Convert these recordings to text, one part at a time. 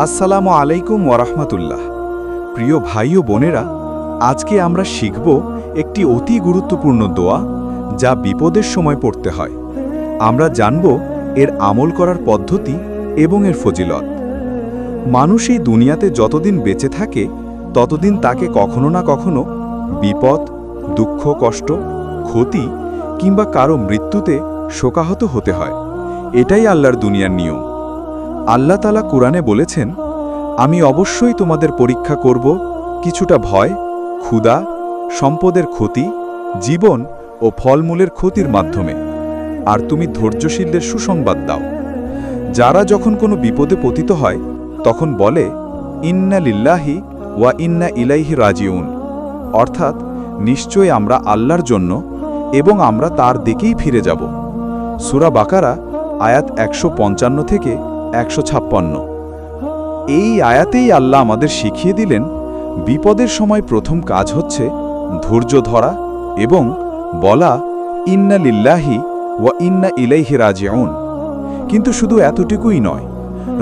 আসসালামু আলাইকুম ওরহমতুল্লাহ প্রিয় ভাই ও বোনেরা, আজকে আমরা শিখব একটি অতি গুরুত্বপূর্ণ দোয়া যা বিপদের সময় পড়তে হয়। আমরা জানব এর আমল করার পদ্ধতি এবং এর ফজিলত। মানুষ এই দুনিয়াতে যতদিন বেঁচে থাকে, ততদিন তাকে কখনো না কখনো বিপদ, দুঃখ, কষ্ট, ক্ষতি কিংবা কারও মৃত্যুতে শোকাহত হতে হয়। এটাই আল্লাহর দুনিয়ার নিয়ম। আল্লাহ তালা কুরআনে বলেছেন, আমি অবশ্যই তোমাদের পরীক্ষা করব কিছুটা ভয়, ক্ষুধা, সম্পদের ক্ষতি, জীবন ও ফলমূলের ক্ষতির মাধ্যমে। আর তুমি ধৈর্যশীলদের সুসংবাদ দাও। যারা যখন কোনো বিপদে পতিত হয়, তখন বলে, ইন্না লিল্লাহি ওয়া ইন্না ইলাইহি রাজিউন। অর্থাৎ নিশ্চয় আমরা আল্লাহর জন্য এবং আমরা তার দিকেই ফিরে যাব। সুরা বাকারা, আয়াত একশো পঞ্চান্ন থেকে একশো ছাপ্পান্ন। এই আয়াতেই আল্লাহ আমাদের শিখিয়ে দিলেন, বিপদের সময় প্রথম কাজ হচ্ছে ধৈর্য ধরা এবং বলা, ইন্না লিল্লাহি ওয়া ইন্না ইলাইহি রাজিউন। কিন্তু শুধু এতটুকুই নয়,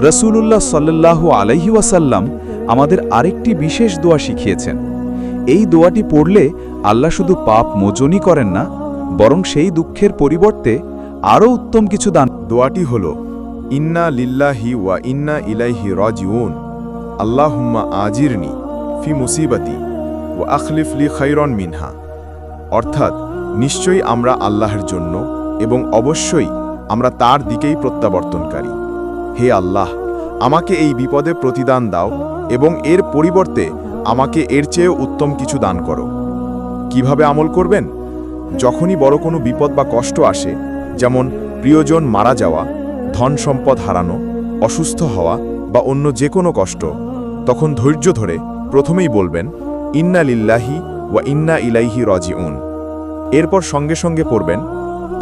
রসুলুল্লাহ সাল্লাল্লাহু আলাইহি ওয়াসাল্লাম আমাদের আরেকটি বিশেষ দোয়া শিখিয়েছেন। এই দোয়াটি পড়লে আল্লাহ শুধু পাপ মোচনই করেন না, বরং সেই দুঃখের পরিবর্তে আরও উত্তম কিছু দান। দোয়াটি হল ইন্না লিল্লাহি ওয়া ইন্না ইলাইহি রাজিউন। আল্লাহুম্মা আজিরনি ফি মুসিবাতি ও আখলিফলি খৈরন মিনহা। অর্থাৎ, নিশ্চয়ই আমরা আল্লাহর জন্য এবং অবশ্যই আমরা তার দিকেই প্রত্যাবর্তনকারী। হে আল্লাহ, আমাকে এই বিপদে প্রতিদান দাও এবং এর পরিবর্তে আমাকে এর চেয়েও উত্তম কিছু দান করো। কীভাবে আমল করবেন? যখনই বড় কোনো বিপদ বা কষ্ট আসে, যেমন প্রিয়জন মারা যাওয়া ধন সম্পদ হারানো, অসুস্থ হওয়া বা অন্য যে কোনো কষ্ট, তখন ধৈর্য ধরে প্রথমেই বলবেন, ইন্না লিল্লাহি ওয়া ইন্না ইলাইহি রাজিউন। এরপর সঙ্গে সঙ্গে পড়বেন,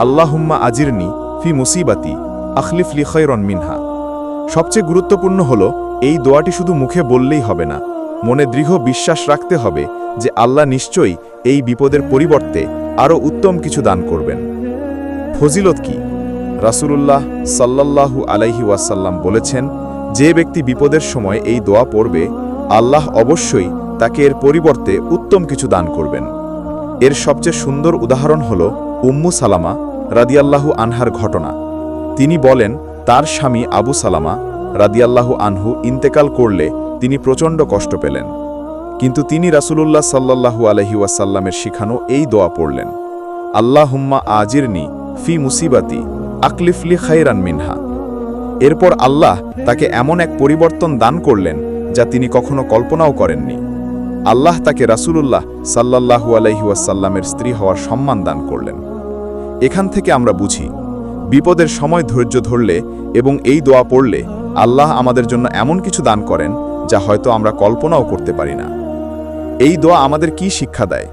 আল্লাহুম্মা আজিরনি ফি মুসিবাতি আখলিফ লি খৈরন মিনহা। সবচেয়ে গুরুত্বপূর্ণ হল, এই দোয়াটি শুধু মুখে বললেই হবে না, মনে দৃঢ় বিশ্বাস রাখতে হবে যে আল্লাহ নিশ্চয়ই এই বিপদের পরিবর্তে আরও উত্তম কিছু দান করবেন। ফজিলত কি? রাসূলুল্লাহ সাল্লাল্লাহু আলাইহি ওয়াসাল্লাম বলেছেন, যে ব্যক্তি বিপদের সময় এই দোয়া পড়বে, আল্লাহ অবশ্যই তাকে এর পরিবর্তে উত্তম কিছু দান করবেন। এর সবচেয়ে সুন্দর উদাহরণ হল উম্মু সালামা রাদিয়াল্লাহু আনহার ঘটনা। তিনি বলেন, তার স্বামী আবু সালামা রাদিয়াল্লাহু আনহু ইন্তেকাল করলে তিনি প্রচণ্ড কষ্ট পেলেন। কিন্তু তিনি রাসূলুল্লাহ সাল্লাল্লাহু আলহি ওয়াসাল্লামের শিখানো এই দোয়া পড়লেন, আল্লাহুম্মা আজিরনি ফি মুসিবাতি আকলিফলি খাইরান মিনহা। এরপর আল্লাহ তাকে এমন এক পরিবর্তন দান করলেন যা তিনি কখনো কল্পনাও করেননি। আল্লাহ তাকে রাসূলুল্লাহ সাল্লাল্লাহু আলাইহি ওয়াসাল্লামের স্ত্রী হওয়ার সম্মান দান করলেন। এখান থেকে আমরা বুঝি, বিপদের সময় ধৈর্য ধরলে এবং এই দোয়া পড়লে আল্লাহ আমাদের জন্য এমন কিছু দান করেন যা হয়তো আমরা কল্পনাও করতে পারি না। এই দোয়া আমাদের কি শিক্ষা দেয়?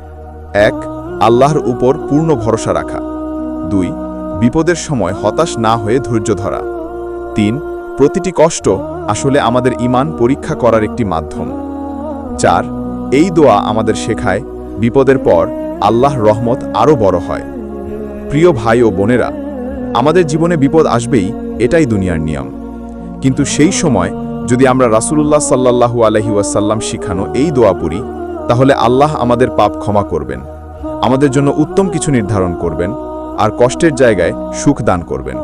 এক, আল্লাহর উপর পূর্ণ ভরসা রাখা। দুই বিপদের সময় হতাশ না হয়ে ধৈর্য ধরা। তিন, প্রতিটি কষ্ট আসলে আমাদের ইমান পরীক্ষা করার একটি মাধ্যম। চার, এই দোয়া আমাদের শেখায়, বিপদের পর আল্লাহ রহমত আরও বড় হয়। প্রিয় ভাই ও বোনেরা, আমাদের জীবনে বিপদ আসবেই, এটাই দুনিয়ার নিয়ম। কিন্তু সেই সময় যদি আমরা রাসূলুল্লাহ সাল্লাল্লাহু আলহি ওয়াসাল্লাম শিখানো এই দোয়া পড়ি, তাহলে আল্লাহ আমাদের পাপ ক্ষমা করবেন। আমাদের জন্য উত্তম কিছু নির্ধারণ করবেন। আর কষ্টের জায়গায় সুখ দান করবেন।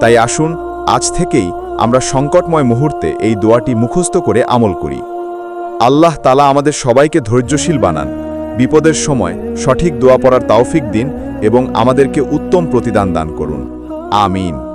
তাই আসুন, আজ থেকেই আমরা সংকটময় মুহূর্তে এই দোয়াটি মুখস্থ করে আমল করি। আল্লাহ তালা আমাদের সবাইকে ধৈর্যশীল বানান, বিপদের সময় সঠিক দোয়া পড়ার তাওফিক দিন এবং আমাদেরকে উত্তম প্রতিদান দান করুন। আমিন।